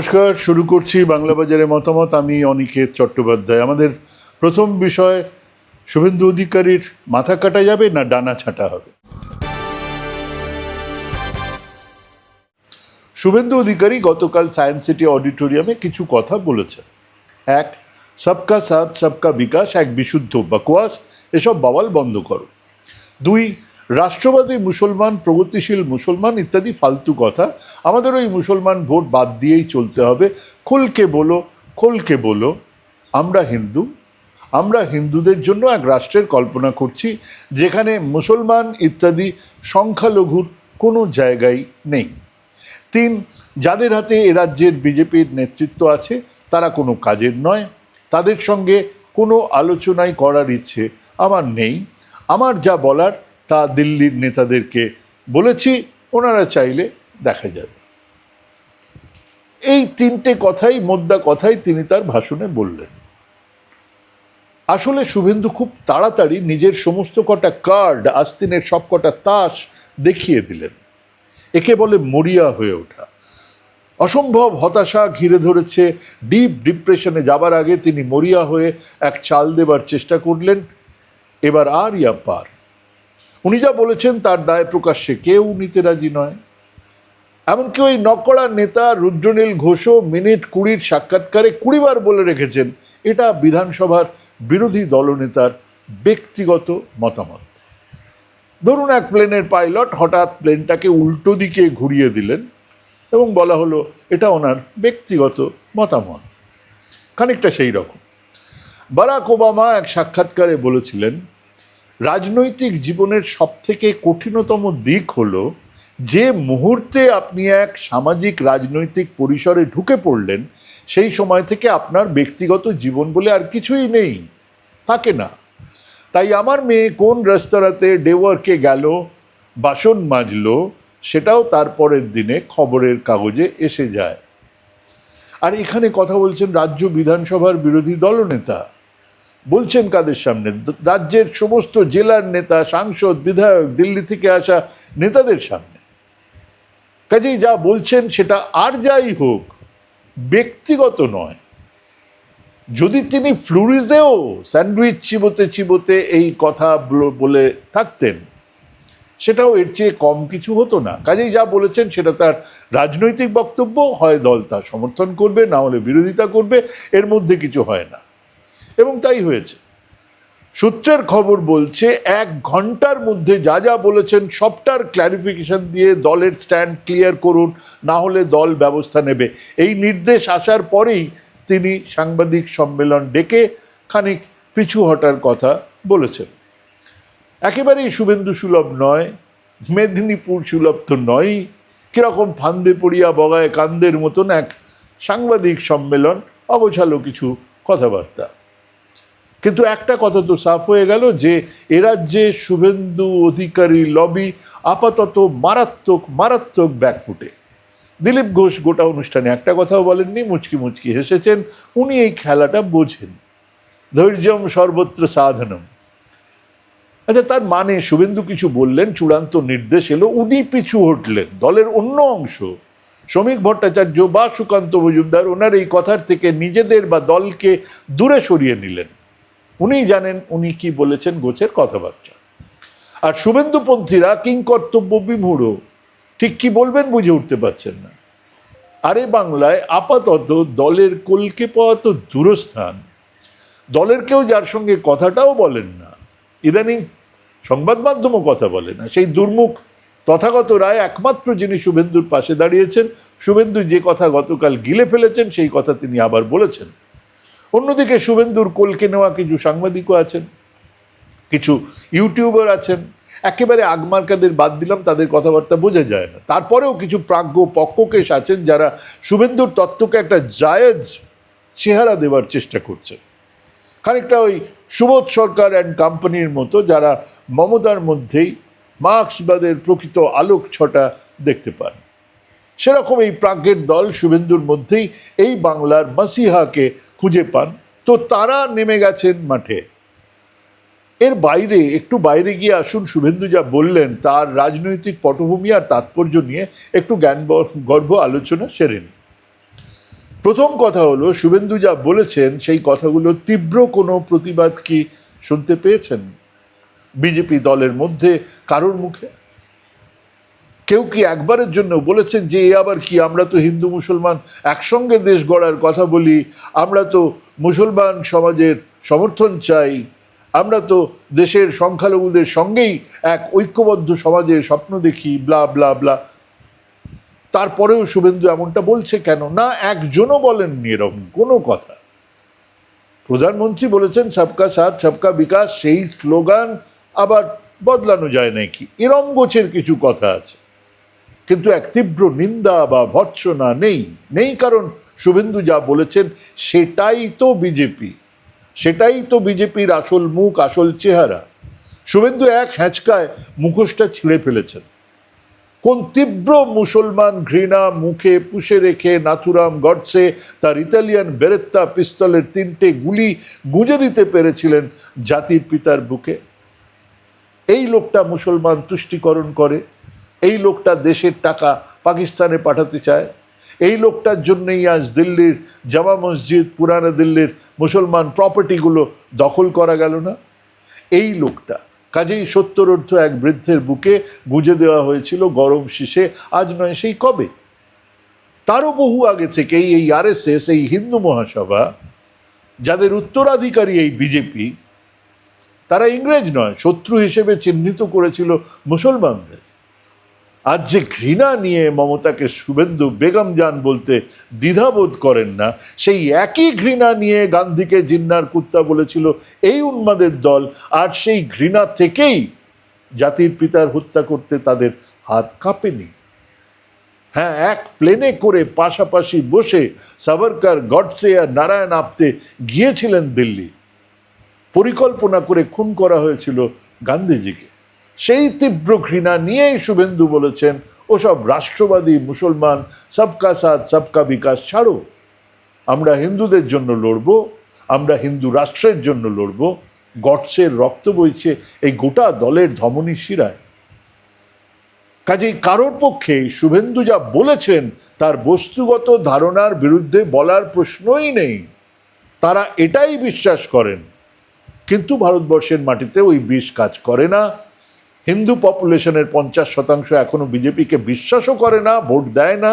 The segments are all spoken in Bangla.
নমস্কার, শুরু করছি বাংলা বাজারে মতামত। আমি অনিকেত চট্টোপাধ্যায়। আমাদের প্রথম বিষয়, শুভেন্দু অধিকারীর মাথা কাটা যাবে না ডানা ছাটা হবে? শুভেন্দু অধিকারী গতকাল সায়েন্স সিটি অডিটোরিয়ামে কিছু কথা বলেছেন। এক, সবকা সাথ, সবকা বিকাশ, এক বিশুদ্ধ বাকোয়াস এসব বাওয়াল বন্ধ করো। দুই রাষ্ট্রবাদী মুসলমান, প্রগতিশীল মুসলমান ইত্যাদি ফালতু কথা আমাদের ওই মুসলমান ভোট বাদ দিয়েই চলতে হবে। খোলকে বলো খোলকে বলো, আমরা হিন্দু, আমরা হিন্দুদের জন্য এক রাষ্ট্রের কল্পনা করছি যেখানে মুসলমান ইত্যাদি সংখ্যালঘুর কোনো জায়গায় নেই। তিন, যাদের হাতে এ রাজ্যের বিজেপির নেতৃত্ব আছে, তারা কোনো কাজের নয়। তাদের সঙ্গে কোনো আলোচনাই করার ইচ্ছে আমার নেই। আমার যা বলার তা দিল্লির নেতাদেরকে বলেছি, ওনারা চাইলে দেখা যাবে। এই তিনটে কথাই, মোদ্দা কথাই তিনি তার ভাষণে বললেন। আসলে শুভেন্দু খুব তাড়াতাড়ি নিজের সমস্ত কটা কার্ড, আস্তিনের সব কটা তাস দেখিয়ে দিলেন। একে বলে মরিয়া হয়ে ওঠা। অসম্ভব হতাশা ঘিরে ধরেছে, ডিপ ডিপ্রেশনে যাবার আগে তিনি মরিয়া হয়ে এক চাল দেবার চেষ্টা করলেন। এবার আর ইয়া পার উনি যা বলেছেন তার দায় প্রকাশ্যে, কেউ নিতে রাজি নয়। এমনকি ওই নকড়া নেতা রুদ্রনীল ঘোষও মিনিট কুড়ির সাক্ষাৎকারে কুড়িবার বলে রেখেছেন, এটা বিধানসভার বিরোধী দলনেতার ব্যক্তিগত মতামত। ধরুন এক প্লেনের পাইলট হঠাৎ প্লেনটাকে উল্টো দিকে ঘুরিয়ে দিলেন এবং বলা হলো, এটা ওনার ব্যক্তিগত মতামত। খানিকটা সেই রকম। বারাক ওবামা এক সাক্ষাৎকারে বলেছিলেন রাজনৈতিক জীবনের সবথেকে কঠিনতম দিক হলো, যে মুহূর্তে আপনি এক সামাজিক রাজনৈতিক পরিসরে ঢুকে পড়লেন, সেই সময় থেকে আপনার ব্যক্তিগত জীবন বলে আর কিছুই নেই। থাকে না। তাই আমার মেয়ে কোন রেস্তোরাঁতে ডেওয়ার্কে গেল, বাসন মাজলো, সেটাও তারপরের দিনে খবরের কাগজে এসে যায়। আর এখানে কথা বলছেন রাজ্য বিধানসভার বিরোধী দলনেতা। বলছেন কাদের সামনে? রাজ্যের সমস্ত জেলার নেতা, সাংসদ, বিধায়ক, দিল্লি থেকে আসা নেতাদের সামনে। কাজেই যা বলছেন সেটা আর যাই হোক, ব্যক্তিগত নয়। যদি তিনি ফ্লুরিজেও স্যান্ডউইচ চিবোতে চিবোতে এই কথা বলে থাকতেন, সেটাও এর চেয়ে কম কিছু হতো না। কাজেই যা বলেছেন সেটা তার রাজনৈতিক বক্তব্য, হয় দল তা সমর্থন করবে, না হলে বিরোধিতা করবে, এর মধ্যে কিছু হয় না। এবং তাই হয়েছে। সূত্রের খবর বলছে, এক ঘণ্টার মধ্যে যা যা বলেছেন সবটার ক্ল্যারিফিকেশন দিয়ে দলের স্ট্যান্ড ক্লিয়ার করুন, না হলে দল ব্যবস্থা নেবে। এই নির্দেশ আসার পরেই তিনি সাংবাদিক সম্মেলন ডেকে খানিক পিছু হটার কথা বলেছেন। একেবারেই শুভেন্দু সুলভ নয়, মেদিনীপুর সুলভ তো নয় কীরকম ফান্দে পড়িয়া বগায় কান্দের মতন এক সাংবাদিক সম্মেলন, অগোছালো কিছু কথাবার্তা। কিন্তু একটা কথা তো সাফ হয়ে গেল যে এ রাজ্যে শুভেন্দু অধিকারী লবি আপাতত মারাত্মক মারাত্মক ব্যাকফুটে। দিলীপ ঘোষ গোটা অনুষ্ঠানে একটা কথাও বলেননি, মুচকি মুচকি হেসেছেন, উনি এই খেলাটা বোঝেন। ধৈর্যম সর্বত্র সাধনম। আচ্ছা তার মানে শুভেন্দু কিছু বললেন, চূড়ান্ত নির্দেশ এলো, উনি পিছু হটলেন, দলের অন্য অংশ, শ্রমিক ভট্টাচার্য বা সুকান্ত মজুমদার, ওনার এই কথার থেকে নিজেদের বা দলকে দূরে সরিয়ে নিলেন। উনিই জানেন উনি কি বলেছেন গোছের কথাবার্তা। আর শুভেন্দুপন্থীরা কিংকর্তব্য বিমূঢ় ঠিক কি বলবেন বুঝে উঠতে পারছেন না। আরে বাংলায় আপাতত দলের কলকে পাওয়া তো দূরস্থান। দলের কেউ যার সঙ্গে কথাটাও বলেন না। ইদানিং সংবাদ মাধ্যমও কথা বলে না। সেই দুর্মুখ তথাগত রায় একমাত্র যিনি শুভেন্দুর পাশে দাঁড়িয়েছেন, শুভেন্দু যে কথা গতকাল গিলে ফেলেছেন, সেই কথা তিনি আবার বলেছেন। অন্যদিকে শুভেন্দুর কলকে নেওয়া কিছু সাংবাদিকও আছেন, কিছু ইউটিউবার আছেন। একেবারে আগমার্কাদের বাদ দিলাম, তাদের কথাবার্তা বোঝা যায় না। তারপরেও কিছু প্রাজ্ঞ পক্ষকেশ আছেন যারা শুভেন্দুর তত্ত্বকে একটা জায়েজ চেহারা দেওয়ার চেষ্টা করছেন। খানিকটা ওই সুবোধ সরকার অ্যান্ড কোম্পানির মতো যারা মমতার মধ্যেই মার্ক্সবাদের প্রকৃত আলোক ছটা দেখতে পান। সেরকম এই প্রাজ্ঞের দল শুভেন্দুর মধ্যেই এই বাংলার মাসিহাকে খুঁজে পান। তো তারা নেমে গেছেন মাঠে। এর বাইরে, একটু বাইরে গিয়ে আসুন, শুভেন্দু যা বললেন, তার রাজনৈতিক পটভূমি আর তাৎপর্য নিয়ে একটু জ্ঞান গর্ভ আলোচনা সেরে নিই প্রথম কথা হলো, শুভেন্দু যা বলেছেন, সেই কথাগুলো তীব্র কোনো প্রতিবাদ কি শুনতে পেয়েছেন? বিজেপি দলের মধ্যে, কারোর মুখে? কেউ কি একবারের জন্য বলেছেন যে, এ আবার কি, আমরা তো হিন্দু মুসলমান একসঙ্গে দেশ গড়ার কথা বলি, আমরা তো মুসলমান সমাজের সমর্থন চাই, আমরা তো দেশের সংখ্যালঘুদের সঙ্গেই এক ঐক্যবদ্ধ সমাজের স্বপ্ন দেখি ব্লা ব্লা ব্লা তারপরেও শুভেন্দু এমনটা বলছে কেন? না একজনও বলেননি এরকম কোনো কথা। প্রধানমন্ত্রী বলেছেন, সবকা সাথ, সবকা বিকাশ সেই স্লোগান আবার বদলানো যায় নাকি? এরম গোছের কিছু কথা আছে। কিন্তু এক তীব্র নিন্দা বা ভৎসনা নেই নেই কারণ শুভেন্দু যা বলেছেন সেটাই তো বিজেপি, সেটাই তো বিজেপির আসল মুখ, আসল চেহারা। শুভেন্দু এক হ্যাঁচকায় মুখোশটা ছিঁড়ে ফেলেছেন। কোন তীব্র মুসলমান ঘৃণা মুখে পুষে রেখে নাথুরাম গডসে তার ইতালিয়ান বেরেত্তা পিস্তলের তিনটে গুলি গুঁজে দিতে পেরেছিলেন জাতির পিতার বুকে। এই লোকটা মুসলমান তুষ্টিকরণ করে এই লোকটা দেশের টাকা পাকিস্তানে পাঠাতে চায়। এই লোকটার জন্যই আজ দিল্লির জামা মসজিদ, পুরানা দিল্লির মুসলমান প্রপার্টিগুলো দখল করা গেল না। এই লোকটা, কাজেই সত্তরোর্ধ এক বৃদ্ধের বুকে গুঁজে দেওয়া হয়েছিল গরম শীষে, আজ নয়, সেই কবে? তারও বহু আগে থেকেই এই আরএসএস, এই হিন্দু মহাসভা, যাদের উত্তরাধিকারী এই বিজেপি, তারা ইংরেজ নয়, শত্রু হিসেবে চিহ্নিত করেছিল মুসলমানদের। আজ যে ঘৃণা নিয়ে মমতাকে শুভেন্দু বেগম যান বলতে দ্বিধাবোধ করেন না, সেই একই ঘৃণা নিয়ে গান্ধীকে জিন্নার কুত্তা বলেছিল এই উন্মাদের দল, আর সেই ঘৃণা থেকেই জাতির পিতার হত্যা করতে তাদের হাত কাঁপেনি। হ্যাঁ এক প্লেনে করে পাশাপাশি বসে সাভারকার গডসে আর নারায়ণ আপতে গিয়েছিলেন দিল্লি। পরিকল্পনা করে খুন করা হয়েছিল গান্ধীজিকে। সেই তীব্র ঘৃণা নিয়েই শুভেন্দু বলেছেন, ওসব রাষ্ট্রবাদী মুসলমান, সবকা সাথ, সবকা বিকাশ ছাড়ো। আমরা হিন্দুদের জন্য লড়ব, আমরা হিন্দু রাষ্ট্রের জন্য লড়ব। গডসের রক্ত বইছে এই গোটা দলের ধমনী শিরায়। কাজেই কারোর পক্ষে শুভেন্দু যা বলেছেন, তার বস্তুগত ধারণার বিরুদ্ধে বলার প্রশ্নই নেই। তারা এটাই বিশ্বাস করেন। কিন্তু ভারতবর্ষের মাটিতে ওই বিষ কাজ করে না। হিন্দু পপুলেশনের পঞ্চাশ শতাংশ এখনও বিজেপিকে বিশ্বাসও করে না, ভোট দেয় না।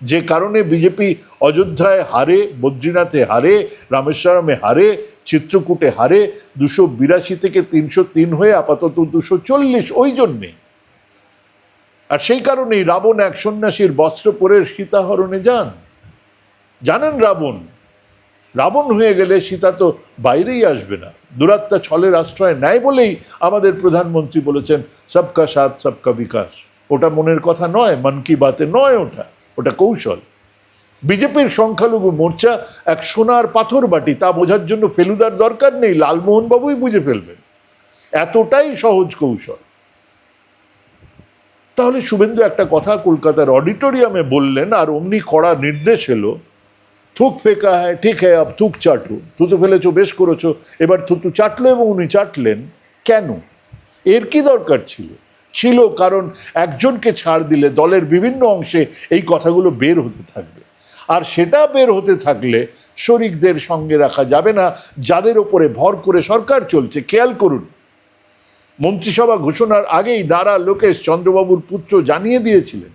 যে কারণে বিজেপি অযোধ্যায় হারে, বদ্রীনাথে হারে, রামেশ্বরমে হারে, চিত্রকূটে হারে, দুশো বিরাশি থেকে তিনশো তিন হয়ে আপাতত দুশো চল্লিশ ওই জন্যে। আর সেই কারণেই রাবণ এক সন্ন্যাসীর বস্ত্র পরে সীতাহরণে যান। জানেন রাবণ রাবণ হয়ে গেলে সীতা তো বাইরেই আসবে না। দুরাত্মা ছলের আশ্রয় নেয় বলেই আমাদের প্রধানমন্ত্রী বলেছেন, সবকা সাথ, সবকা বিকাশ। ওটা মনের কথা নয়, মন কি বাতে নয় ওটা ওটা কৌশল। বিজেপির সংখ্যালঘু মোর্চা এক সোনার পাথর বাটি, তা বোঝার জন্য ফেলুদার দরকার নেই লালমোহন বাবুই বুঝে ফেলবেন। এতটাই সহজ কৌশল। তাহলে শুভেন্দু একটা কথা কলকাতার অডিটোরিয়ামে বললেন, আর অমনি কড়া নির্দেশ এলো থুক ফেকা হ্যায়, ঠিক হ্যায়, আপ থুক চাটু। থুতু ফেলেছো, বেশ করেছ, এবার থুতু চাটলো এবং উনি চাটলেন। কেন? এর কি দরকার ছিল? ছিল কারণ একজনকে ছাড় দিলে দলের বিভিন্ন অংশে এই কথাগুলো বের হতে থাকবে। আর সেটা বের হতে থাকলে শরিকদের সঙ্গে রাখা যাবে না, যাদের ওপরে ভর করে সরকার চলছে। খেয়াল করুন, মন্ত্রিসভা ঘোষণার আগেই নারা লোকেশ চন্দ্রবাবুর পুত্র জানিয়ে দিয়েছিলেন,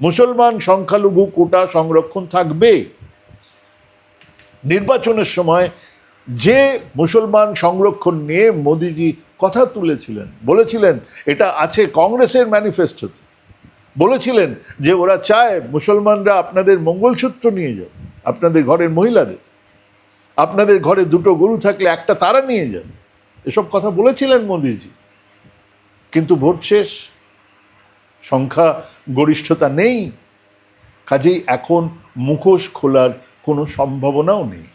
মুসলমান সংখ্যালঘু কোটা সংরক্ষণ থাকবে। নির্বাচনের সময় যে মুসলমান সংরক্ষণ নিয়ে মোদিজি কথা তুলেছিলেন, বলেছিলেন, এটা আছে কংগ্রেসের ম্যানিফেস্টোতে বলেছিলেন যে ওরা চায় মুসলমানরা আপনাদের মঙ্গলসূত্র নিয়ে যাবে আপনাদের ঘরের মহিলাদের। আপনাদের ঘরে দুটো গরু থাকলে একটা তারা নিয়ে যাবে এসব কথা বলেছিলেন মোদিজি। কিন্তু ভোট শেষ, সংখ্যা গরিষ্ঠতা নেই। কাজেই এখন মুখোশ খোলার কোনো সম্ভাবনাও নেই।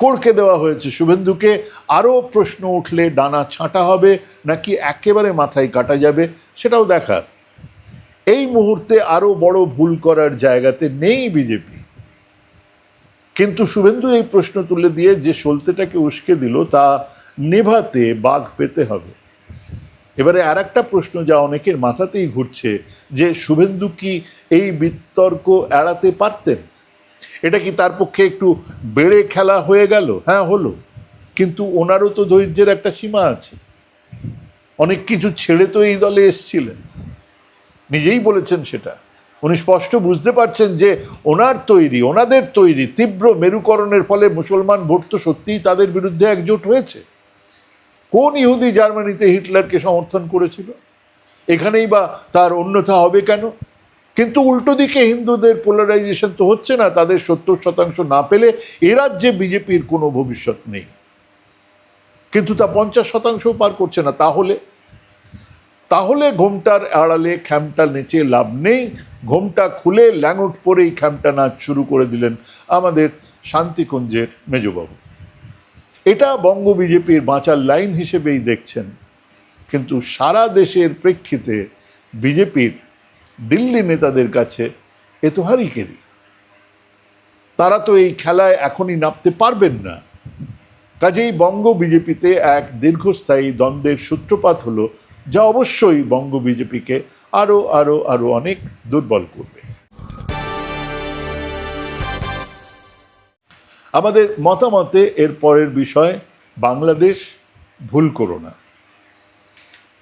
কড়কে দেওয়া হয়েছে শুভেন্দুকে, আরও প্রশ্ন উঠলে ডানা ছাঁটা হবে নাকি একেবারে মাথায় কাটা যাবে সেটাও দেখার। এই মুহূর্তে আরও বড় ভুল করার জায়গাতে নেই বিজেপি। কিন্তু শুভেন্দু এই প্রশ্ন তুলে দিয়ে যে সলতেটাকে উস্কে দিল তা নেভাতে বাঘ পেতে হবে। এবারে আর একটা প্রশ্ন যা অনেকের মাথাতেই ঘুরছে, যে শুভেন্দু কি এই বিতর্ক এড়াতে পারতেন? এটা কি তার পক্ষে একটু বেড়ে খেলা হয়ে গেল? হ্যাঁ হলো। কিন্তু ওনারও তো ধৈর্যের একটা সীমা আছে। অনেক কিছু ছেড়ে তো এই দলে এসছিলেন। নিজেই বলেছেন সেটা। উনি স্পষ্ট বুঝতে পারছেন যে ওনার তৈরি, ওনাদের তৈরি তীব্র মেরুকরণের ফলে মুসলমান ভোট তো সত্যিই তাদের বিরুদ্ধে একজোট হয়েছে। কোন ইহুদি জার্মানিতে হিটলারকে সমর্থন করেছিল? এখানেই বা তার অন্যথা হবে কেন? কিন্তু উল্টো দিকে হিন্দুদের পোলারাইজেশন তো হচ্ছে না, তাদের সত্তর শতাংশ না পেলে এ রাজ্যে বিজেপির কোনো ভবিষ্যৎ নেই। কিন্তু তা পঞ্চাশ শতাংশও পার করছে না, তাহলে? তাহলে ঘোমটার আড়ালে খ্যামটা নেচে লাভ নেই, ঘোমটা খুলে ল্যাঙট পরেই খ্যামটা নাচ শুরু করে দিলেন আমাদের শান্তিকুঞ্জের মেজবাবু। এটা বঙ্গ বিজেপির বাঁচার লাইন হিসেবেই দেখছেন, কিন্তু সারা দেশের প্রেক্ষিতে বিজেপির দিল্লি নেতাদের কাছে এ তো হারিকেরি তারা তো এই খেলায় এখনই নামতে পারবেন না। কাজেই বঙ্গ বিজেপিতে এক দীর্ঘস্থায়ী দ্বন্দ্বের সূত্রপাত হলো, যা অবশ্যই বঙ্গ বিজেপিকে আরও আরও আরও অনেক দুর্বল করবে। আমাদের মতামতে এর পরের বিষয়, বাংলাদেশ ভুল করো না।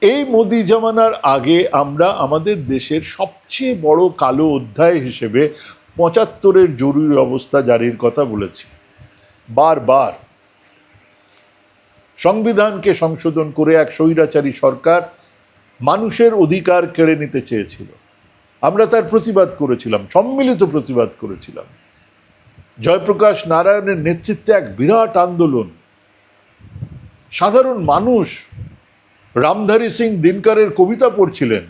এই মোদি জামানার আগে আমরা আমাদের দেশের সবচেয়ে বড় কালো অধ্যায় হিসেবে পঁচাত্তরের জরুরি অবস্থা জারির কথা বলেছি। বারবার। সংবিধানকে সংশোধন করে এক স্বৈরাচারী সরকার মানুষের অধিকার কেড়ে নিতে চেয়েছিল। আমরা তার প্রতিবাদ করেছিলাম, সম্মিলিত প্রতিবাদ করেছিলাম। জয়প্রকাশ নারায়ণের নেতৃত্বে এক বিরাট আন্দোলন। সাধারণ মানুষ রামধারী সিং দিনকরের কবিতা পড়ছিলেন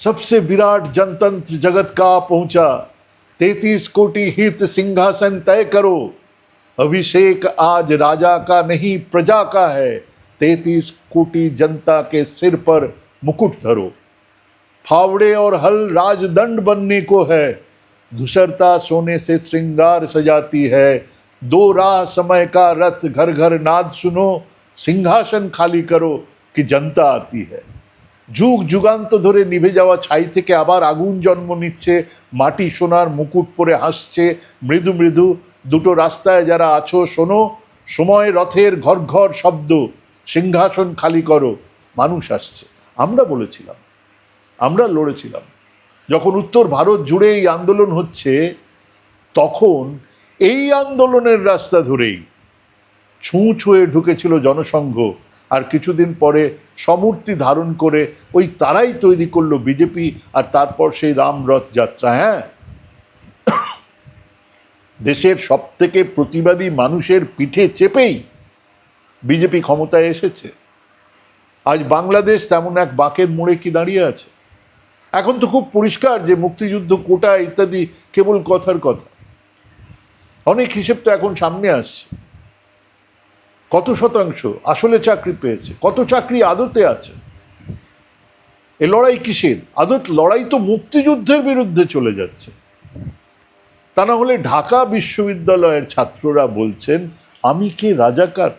सबसे विराट जनतंत्र जगत का पहुंचा तैतीस कोटि हित सिंहासन तय करो अभिषेक आज राजा का नहीं प्रजा का है तैतीस कोटि जनता के सिर पर मुकुट धरो फावड़े और हल राजदंड बनने को है धूसरता सोने से श्रृंगार सजाती है दो राह समय का रथ घर घर नाद सुनो সিংহাসন খালি করো কি জনতা আতি হ্যাঁ যুগ যুগান্ত ধরে নিভে যাওয়া ছাই থেকে আবার আগুন জন্ম নিচ্ছে, মাটি সোনার মুকুট পরে হাসছে, মৃদু মৃদু দুটো রাস্তায় যারা আছো শোনো, সময় রথের ঘর ঘর শব্দ, সিংহাসন খালি করো, মানুষ আসছে। আমরা বলেছিলাম, আমরা লড়েছিলাম। যখন উত্তর ভারত জুড়ে এই আন্দোলন হচ্ছে, তখন এই আন্দোলনের রাস্তা ধরেই ছুঁ ছুঁয়ে ঢুকেছিল জনসংঘ। আর কিছুদিন পরে সমূর্তি ধারণ করে ওই তারাই তৈরি করল বিজেপি আর তারপর সেই রামরথ যাত্রা হ্যাঁ? দেশের সব থেকে প্রতিবাদী মানুষের পিঠে চেপেই বিজেপি ক্ষমতায় এসেছে। আজ বাংলাদেশ তেমন এক বাঁকের মোড়ে কি দাঁড়িয়ে আছে? এখন তো খুব পরিষ্কার যে মুক্তিযুদ্ধ কোটা ইত্যাদি কেবল কথার কথা। অনেক হিসেব তো এখন সামনে আসছে। কত শতাংশ আসলে চাকরি পেয়েছে? কত চাকরি আদতে আছে? এ লড়াই কিসের? আদত লড়াই তো মুক্তিযুদ্ধের বিরুদ্ধে চলে যাচ্ছে। তা না হলে ঢাকা বিশ্ববিদ্যালয়ের ছাত্ররা বলছেন, আমি কে রাজাকার?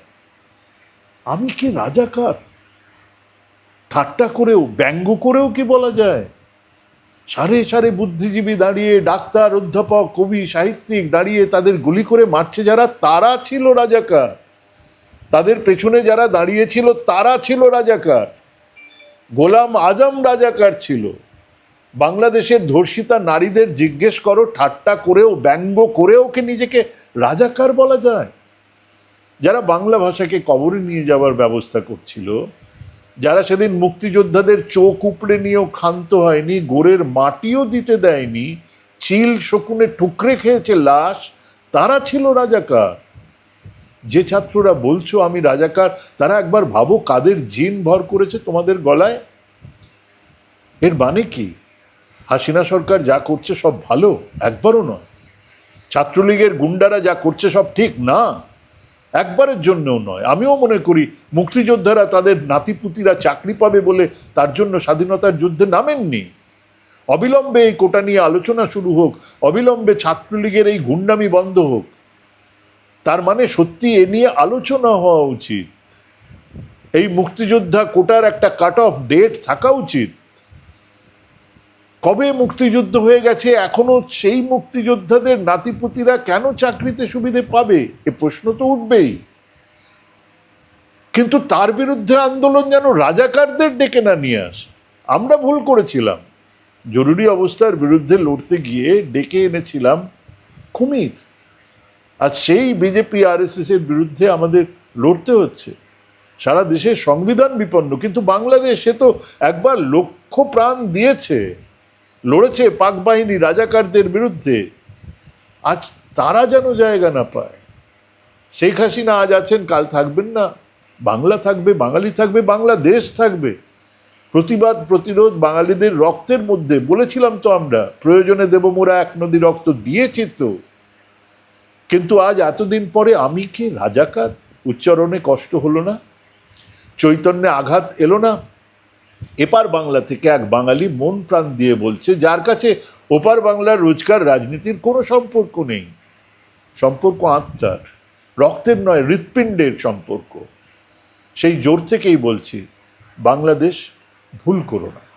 আমি কে রাজাকার? ঠাট্টা করেও, ব্যঙ্গ করেও কি বলা যায়? সারে সারে বুদ্ধিজীবী দাঁড়িয়ে ডাক্তার, অধ্যাপক, কবি, সাহিত্যিক দাঁড়িয়ে তাদের গুলি করে মারছে যারা, তারা ছিল রাজাকার। তাদের পেছনে যারা দাঁড়িয়েছিল তারা ছিল রাজাকার। গোলাম আজম রাজাকার ছিল। বাংলাদেশের ধর্ষিতা নারীদের জিজ্ঞেস করো, ঠাট্টা করেও, ব্যঙ্গ করেও কি নিজেকে রাজাকার বলা যায়? যারা বাংলা ভাষাকে কবরে নিয়ে যাওয়ার ব্যবস্থা করছিল, যারা সেদিন মুক্তিযোদ্ধাদের চোখ উপড়ে নিয়েও ক্ষান্ত হয়নি গোড়ের মাটিও দিতে দেয়নি চিল শকুনে ঠুকরে খেয়েছে লাশ, তারা ছিল রাজাকার। যে ছাত্ররা বলছো আমি রাজাকার, তারা একবার ভাবো কাদের জিন ভর করেছে তোমাদের গলায়? এর মানে কি? হাসিনা সরকার যা করছে সব ভালো, একবারও নয়। ছাত্রলীগের গুন্ডারা যা করছে সব ঠিক না, একবারের জন্যও নয়। আমিও মনে করি মুক্তিযোদ্ধারা তাদের নাতিপুতিরা চাকরি পাবে বলে তার জন্য স্বাধীনতার যুদ্ধে নামেননি। অবিলম্বে এই কোটা নিয়ে আলোচনা শুরু হোক, অবিলম্বে ছাত্রলীগের এই গুন্ডামি বন্ধ হোক। তার মানে সত্যি এ নিয়ে আলোচনা হওয়া উচিত। এই মুক্তিযোদ্ধা কোটার একটা কাট অফ ডেট থাকা উচিত। কবে মুক্তিযুদ্ধ হয়ে গেছে, এখনও সেই মুক্তিযোদ্ধাদের নাতিপুতিরা কেন চাকরিতে সুবিধে পাবে, এ প্রশ্ন তো উঠবেই। কিন্তু তার বিরুদ্ধে আন্দোলন যেন রাজাকারদের ডেকে না নিয়ে আসে। আমরা ভুল করেছিলাম। জরুরি অবস্থার বিরুদ্ধে লড়তে গিয়ে ডেকে এনেছিলাম কুমির আর সেই বিজেপি আর এর বিরুদ্ধে আমাদের লড়তে হচ্ছে। সারা দেশের সংবিধান বিপন্ন, কিন্তু বাংলাদেশ সে তো একবার লক্ষ প্রাণ দিয়েছে। লড়েছে পাক বাহিনী রাজাকারদের বিরুদ্ধে। আজ তারা যেন জায়গা না পায়। শেখ হাসিনা আজ আছেন, কাল থাকবেন না। বাংলা থাকবে, বাঙালি থাকবে, বাংলাদেশ থাকবে। প্রতিবাদ, প্রতিরোধ বাঙালিদের রক্তের মধ্যে। বলেছিলাম তো আমরা, প্রয়োজনে দেব মোরা এক নদী রক্ত, দিয়েছি তো। কিন্তু আজ এতদিন পরে আমি কি রাজাকার? উচ্চারণে কষ্ট হলো না? চৈতন্যে আঘাত এলো না? এপার বাংলা থেকে এক বাঙালি মন প্রাণ দিয়ে বলছে, যার কাছে ওপার বাংলার রোজকার রাজনীতির কোনো সম্পর্ক নেই। সম্পর্ক আত্মার, রক্তের নয়, হৃৎপিণ্ডের সম্পর্ক। সেই জোর থেকেই বলছি, বাংলাদেশ ভুল করো না।